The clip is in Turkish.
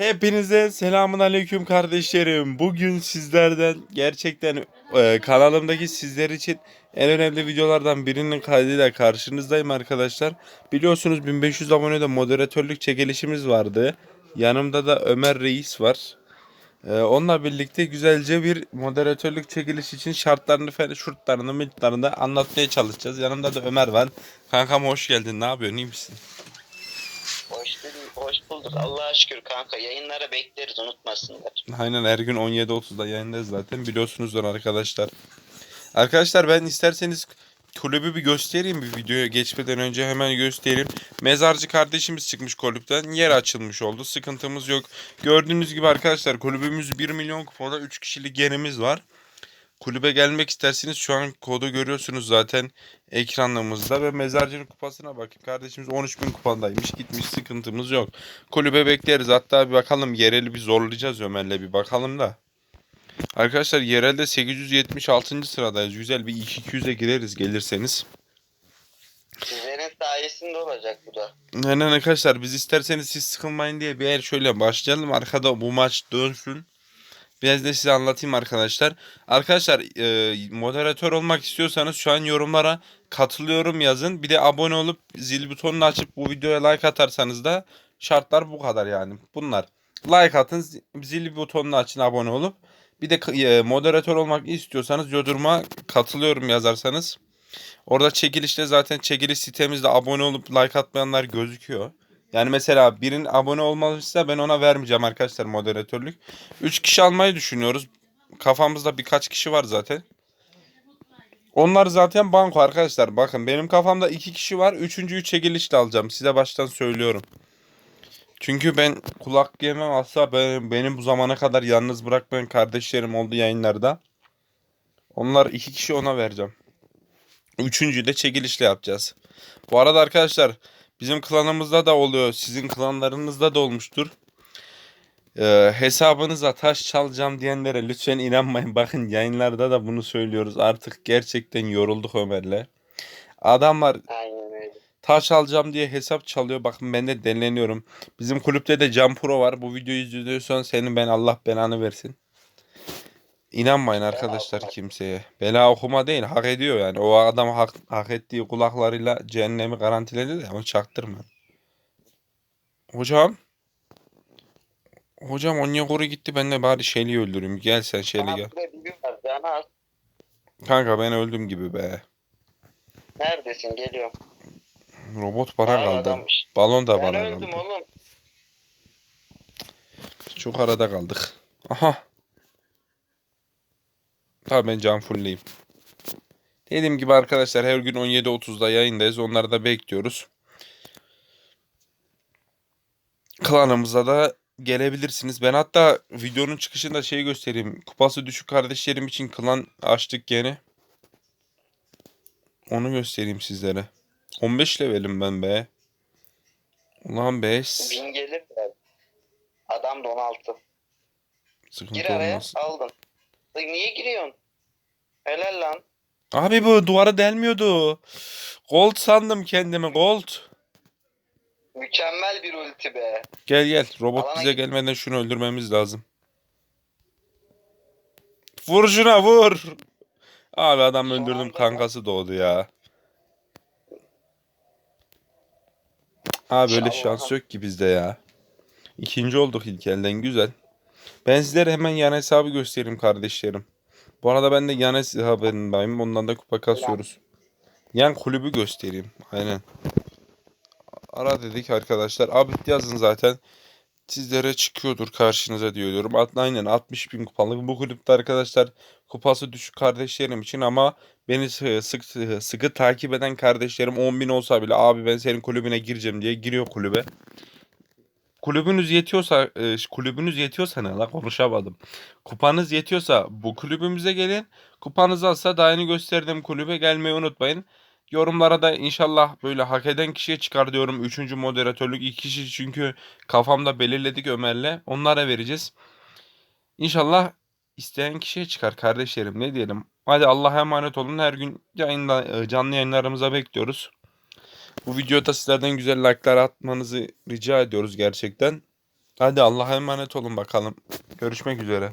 Hepinize selamun aleyküm kardeşlerim. Bugün sizlerden gerçekten e, kanalımdaki sizler için en önemli videolardan birinin kaydıyla karşınızdayım arkadaşlar. Biliyorsunuz 1500 abonede moderatörlük çekilişimiz vardı. Yanımda da Ömer Reis var. E, onunla birlikte güzelce bir moderatörlük çekiliş için şartlarını falan şurtlarını miltlarını anlatmaya çalışacağız. Yanımda da Ömer var. Kankam hoş geldin. Ne yapıyorsun? İyi misin? Hoş, bulduk, hoş bulduk. Allah'a şükür kanka. Yayınlara bekleriz unutmasınlar. Aynen her gün 17.30'da yayındayız zaten biliyorsunuzdur arkadaşlar. Arkadaşlar ben isterseniz kulübü bir göstereyim bir videoya geçmeden önce hemen göstereyim. Mezarcı kardeşimiz çıkmış kulüpten yer açılmış oldu sıkıntımız yok. Gördüğünüz gibi arkadaşlar kulübümüz 1 milyon kupada 3 kişilik yerimiz var. Kulübe gelmek isterseniz şu an kodu görüyorsunuz zaten ekranımızda ve mezarcının kupasına bakın. Kardeşimiz 13 bin kupadaymış gitmiş sıkıntımız yok. Kulübe bekleriz hatta bir bakalım yereli bir zorlayacağız Ömer'le bir bakalım da. Arkadaşlar yerelde 876. sıradayız. Güzel bir 200'e gireriz gelirseniz. Sizlerin sayesinde olacak bu da. Aynen arkadaşlar biz isterseniz siz sıkılmayın diye bir yer şöyle başlayalım. Arkada bu maç dönsün. Biraz da size anlatayım arkadaşlar. Arkadaşlar e, moderatör olmak istiyorsanız şu an yorumlara katılıyorum yazın. Bir de abone olup zil butonunu açıp bu videoya like atarsanız da şartlar bu kadar yani. Bunlar. Like atın, zil butonunu açın abone olup. Bir de e, moderatör olmak istiyorsanız yoruma katılıyorum yazarsanız. Orada çekilişte zaten çekiliş sitemizde abone olup like atmayanlar gözüküyor. Yani mesela birinin abone olmalıysa ben ona vermeyeceğim arkadaşlar moderatörlük. 3 kişi almayı düşünüyoruz. Kafamızda birkaç kişi var zaten. Onlar zaten banko arkadaşlar. Bakın benim kafamda 2 kişi var. Üçüncüyü çekilişle alacağım. Size baştan söylüyorum. Çünkü ben kulak yemem asla benim, benim bu zamana kadar yalnız bırakmayan kardeşlerim oldu yayınlarda. Onlar iki kişi ona vereceğim. Üçüncüyü de çekilişle yapacağız. Bu arada arkadaşlar bizim klanımızda da oluyor. Sizin klanlarınızda da olmuştur. Ee, hesabınıza taş çalacağım diyenlere lütfen inanmayın. Bakın yayınlarda da bunu söylüyoruz. Artık gerçekten yorulduk Ömer'le. Adamlar taş alacağım diye hesap çalıyor. Bakın ben de denleniyorum. Bizim kulüpte de Can Pro var. Bu videoyu izliyorsan senin ben Allah belanı versin. İnanmayın arkadaşlar kimseye. Bela okuma değil hak ediyor yani. O adam hak, hak ettiği kulaklarıyla cehennemi garantiledi de onu çaktırma. Hocam. Hocam o niye koru gitti ben de bari Shelly'i öldüreyim. Gel sen Shelly gel. Kanka ben öldüm gibi be. Neredesin? Geliyorum. Robot bana Aa, kaldı. adammış. Balon da Ben bana öldüm kaldı. oğlum. Çok arada kaldık. Aha. Tamam ben can fullleyim. Dediğim gibi arkadaşlar her gün 17.30'da yayındayız. Onları da bekliyoruz. Klanımıza da gelebilirsiniz. Ben hatta videonun çıkışında şey göstereyim. Kupası düşük kardeşlerim için klan açtık yeni. Onu göstereyim sizlere. 15 levelim ben be. Ulan be. Bin gelir de. Adam da 16. Sıkıntı Gir araya. olmaz. Aldın. Niye giriyorsun? Helal lan. Abi bu duvara delmiyordu. Gold sandım kendimi gold. Mükemmel bir ulti be. Gel gel. Robot Alana bize git. gelmeden şunu öldürmemiz lazım. Vur şuna vur. Abi adam Son öldürdüm anda- kankası doğdu ya. Abi böyle İnşallah. şans yok ki bizde ya. İkinci olduk ilk elden güzel. Ben sizlere hemen yan hesabı göstereyim kardeşlerim. Bu arada ben de yan hesabındayım. Ondan da kupa kasıyoruz. Yan kulübü göstereyim. Aynen. Ara dedik arkadaşlar. Abit yazın zaten. Sizlere çıkıyordur karşınıza diyorum. Aynen 60 bin kupalık. Bu kulüpte arkadaşlar kupası düşük kardeşlerim için ama beni sı- sık sıkı takip eden kardeşlerim 10 bin olsa bile abi ben senin kulübüne gireceğim diye giriyor kulübe. Kulübünüz yetiyorsa e, kulübünüz yetiyorsa ne la konuşamadım. Kupanız yetiyorsa bu kulübümüze gelin. Kupanız azsa daha yeni gösterdiğim kulübe gelmeyi unutmayın. Yorumlara da inşallah böyle hak eden kişiye çıkar diyorum. Üçüncü moderatörlük iki kişi çünkü kafamda belirledik Ömer'le. Onlara vereceğiz. İnşallah isteyen kişiye çıkar kardeşlerim ne diyelim. Hadi Allah'a emanet olun. Her gün yayında, e, canlı yayınlarımıza bekliyoruz. Bu videoda sizlerden güzel like'lar atmanızı rica ediyoruz gerçekten. Hadi Allah'a emanet olun bakalım. Görüşmek üzere.